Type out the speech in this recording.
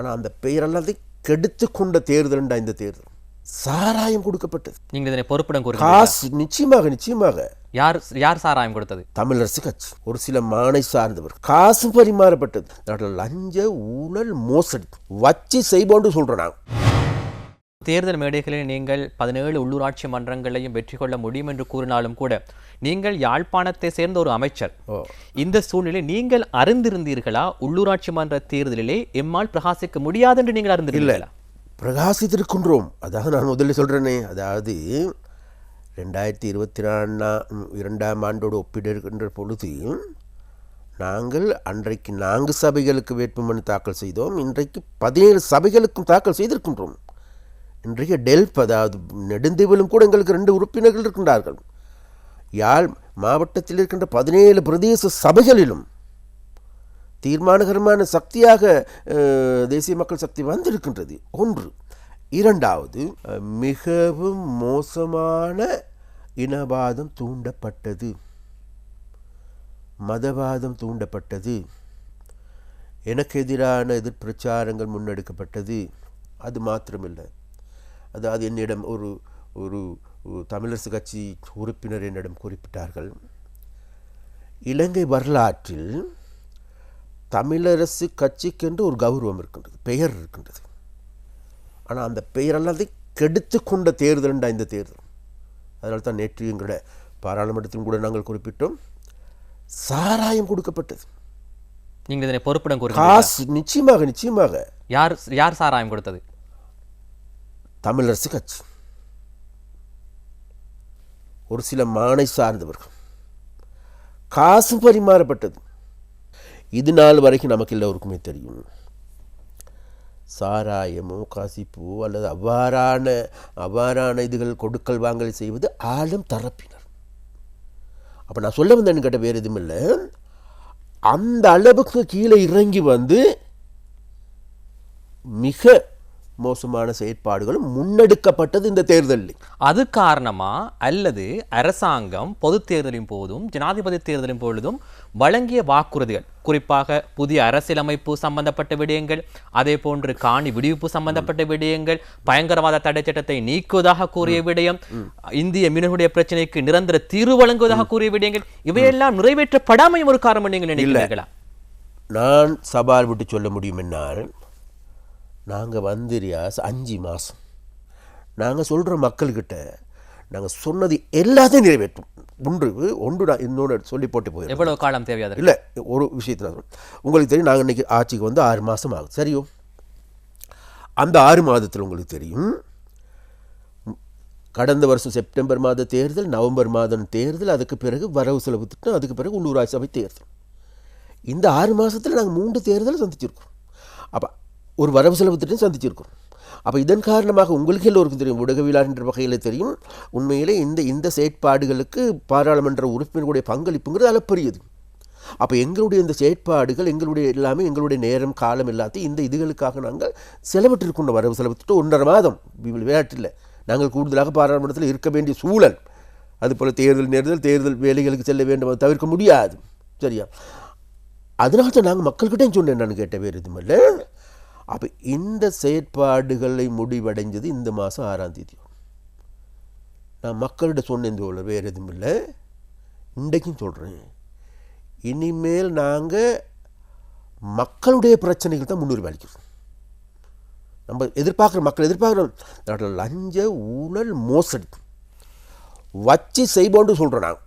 ஆனால் அந்த பெயரெல்லாம் கெடுத்து கொண்ட தேர்தல்ண்டா இந்த தேர்தல். சாராயம் கொடுக்கப்பட்டது. நீங்கள் இதனை பொறுப்பிடம் காசு நிச்சயமாக நிச்சயமாக. யார் யார் சாராயம் கொடுத்தது? தமிழரசு கட்சி. ஒரு சில மானை சார்ந்தவர். காசு பரிமாறப்பட்டது. நாட்டில் லஞ்ச ஊழல் மோசடி. வச்சு செய்வோன்னு சொல்றேன் நான் தேர்தல் மேடைகளில் நீங்கள் பதினேழு உள்ளூராட்சி மன்றங்களையும் வெற்றி கொள்ள முடியும் என்று கூறினாலும் கூட நீங்கள் யாழ்ப்பாணத்தை சேர்ந்த ஒரு அமைச்சர். இந்த சூழ்நிலை நீங்கள் அறிந்திருந்தீர்களா? உள்ளூராட்சி மன்ற தேர்தலிலே எம்மால் பிரகாசிக்க முடியாது என்று நீங்கள் அறிந்திருந்தீர்களா? பிரகாசித்திருக்கின்றோம். அதாவது நான் முதல்ல சொல்கிறேனே அதாவது ரெண்டாயிரத்தி இருபத்தி நாலா இரண்டாம் ஆண்டோடு ஒப்பிடுகின்ற பொழுது நாங்கள் அன்றைக்கு நான்கு சபைகளுக்கு வேட்புமனு தாக்கல் செய்தோம். இன்றைக்கு பதினேழு சபைகளுக்கும் தாக்கல் செய்திருக்கின்றோம். இன்றைக்கு டெல்ப் அதாவது நெடுந்தீவிலும் கூட எங்களுக்கு ரெண்டு உறுப்பினர்கள் இருக்கின்றார்கள். யாழ் மாவட்டத்தில் இருக்கின்ற பதினேழு பிரதேச சபைகளிலும் தீர்மானகரமான சக்தியாக தேசிய மக்கள் சக்தி வந்திருக்கின்றது. ஒன்று. இரண்டாவது மிகவும் மோசமான இனவாதம் தூண்டப்பட்டது. மதவாதம் தூண்டப்பட்டது. எனக்கு எதிரான எதிர்பிரச்சாரங்கள் முன்னெடுக்கப்பட்டது. அது மாத்திரமில்லை. அதாவது என்னிடம் ஒரு ஒரு தமிழரசு கட்சி உறுப்பினர் என்னிடம் குறிப்பிட்டார்கள். இலங்கை வரலாற்றில் தமிழரசு கட்சிக்கென்று ஒரு கௌரவம் இருக்கின்றது பெயர் இருக்கின்றது. ஆனால் அந்த பெயரெல்லாம் கெடுத்து கொண்ட தேர்தல்ண்டா இந்த தேர்தல். அதனால தான் நேற்று எங்களுடைய பாராளுமன்றத்திலும் கூட நாங்கள் குறிப்பிட்டோம் சாராயம் கொடுக்கப்பட்டது. நீங்கள் இதனை பொறுப்பிடம் காசு நிச்சயமாக நிச்சயமாக. யார் யார் சாராயம் கொடுத்தது? தமிழரசு கட்சி ஒரு சில மானை சார்ந்தவர்கள். காசு பரிமாறப்பட்டது. இது நாள் வரைக்கும் நமக்கு எல்லோருக்குமே தெரியும். சாராயமோ காசிப்போ அல்லது அவ்வாறான அவ்வாறான இதுகள் கொடுக்கல் வாங்கல் செய்வது ஆளும் தரப்பினர். அப்போ நான் சொல்ல வந்தேன்னு கேட்ட வேறு எதுவும் இல்லை. அந்த அளவுக்கு கீழே இறங்கி வந்து மிக மோசமான செயற்பாடுகளும் முன்னெடுக்கப்பட்டது இந்த தேர்தலில். அது காரணமா? அல்லது அரசாங்கம் பொது தேர்தலின் போதும் ஜனாதிபதி தேர்தலின் பொழுதும் வழங்கிய வாக்குறுதிகள் குறிப்பாக புதிய அரசியலமைப்பு சம்பந்தப்பட்ட விடயங்கள் அதே போன்று காணி விடுவிப்பு சம்பந்தப்பட்ட விடயங்கள் பயங்கரவாத தடை சட்டத்தை நீக்குவதாக கூறிய விடயம் இந்திய மீனவர்களுடைய பிரச்சனைக்கு நிரந்தர தீர்வு வழங்குவதாக கூறிய விடயங்கள் இவையெல்லாம் நிறைவேற்றப்படாமையும் ஒரு காரணம் நீங்கள் நினைக்கிறீர்களா? நான் சவால் விட்டு சொல்ல முடியும் என்னால் நாங்கள் வந்து ரியாஸ் அஞ்சு மாதம் நாங்கள் சொல்கிற மக்கள்கிட்ட நாங்கள் சொன்னது எல்லாத்தையும் நிறைவேற்றும். ஒன்று ஒன்று நான் இன்னொன்று சொல்லி போட்டு போயிடுறேன். எவ்வளவு காலம் தேவையாது இல்லை ஒரு விஷயத்தில் நான் சொல்றேன். உங்களுக்கு தெரியும் நாங்கள் இன்றைக்கி ஆட்சிக்கு வந்து ஆறு மாதம் ஆகுது. சரியோ? அந்த ஆறு மாதத்தில் உங்களுக்கு தெரியும் கடந்த வருஷம் செப்டம்பர் மாத தேர்தல் நவம்பர் மாதம் தேர்தல் அதுக்கு பிறகு வரவு செலவு திட்டம் அதுக்கு பிறகு உள்ளூராட்சி சபை தேர்தல். இந்த ஆறு மாதத்தில் நாங்கள் மூன்று தேர்தலை சந்திச்சிருக்கோம் அப்போ ஒரு வரவு செலவு திட்டம் சந்திச்சிருக்கோம். அப்போ இதன் காரணமாக உங்களுக்கு எல்லோருக்கும் தெரியும் ஊடகவியலாளர் என்ற வகையில் தெரியும் உண்மையிலே இந்த இந்த செயற்பாடுகளுக்கு பாராளுமன்ற உறுப்பினர்களுடைய பங்களிப்புங்கிறது அளப்பரியது. அப்போ எங்களுடைய இந்த செயற்பாடுகள் எங்களுடைய எல்லாமே எங்களுடைய நேரம் காலம் எல்லாத்தையும் இந்த இதுகளுக்காக நாங்கள் செலவிட்டிருக்கின்ற வரவு செலவு திட்டம் ஒன்றரை மாதம். விளையாட்டில் நாங்கள் கூடுதலாக பாராளுமன்றத்தில் இருக்க வேண்டிய சூழல். அதுபோல் தேர்தல் நேர்தல் தேர்தல் வேலைகளுக்கு செல்ல வேண்டும் அதை தவிர்க்க முடியாது. சரியா? அதனால தான் நாங்கள் மக்கள்கிட்டையும் சொன்னேன் நான் கேட்ட வேறு எதுவும் இல்லை. அப்போ இந்த செயற்பாடுகளை முடிவடைஞ்சது இந்த மாதம் ஆறாம் தேதி. நான் மக்கள்கிட்ட சொன்னேன் தோழர் வேறு எதுவும் இல்லை. இன்றைக்கும் சொல்கிறேன் இனிமேல் நாங்கள் மக்களுடைய பிரச்சனைகள் தான் முன்னுரிமை அளிக்கிறோம். நம்ம எதிர்பார்க்குற மக்கள் எதிர்பார்க்குறோம் லஞ்ச ஊழல் மோசடி. வச்சு செய்வோன்னு சொல்கிறோம் நான்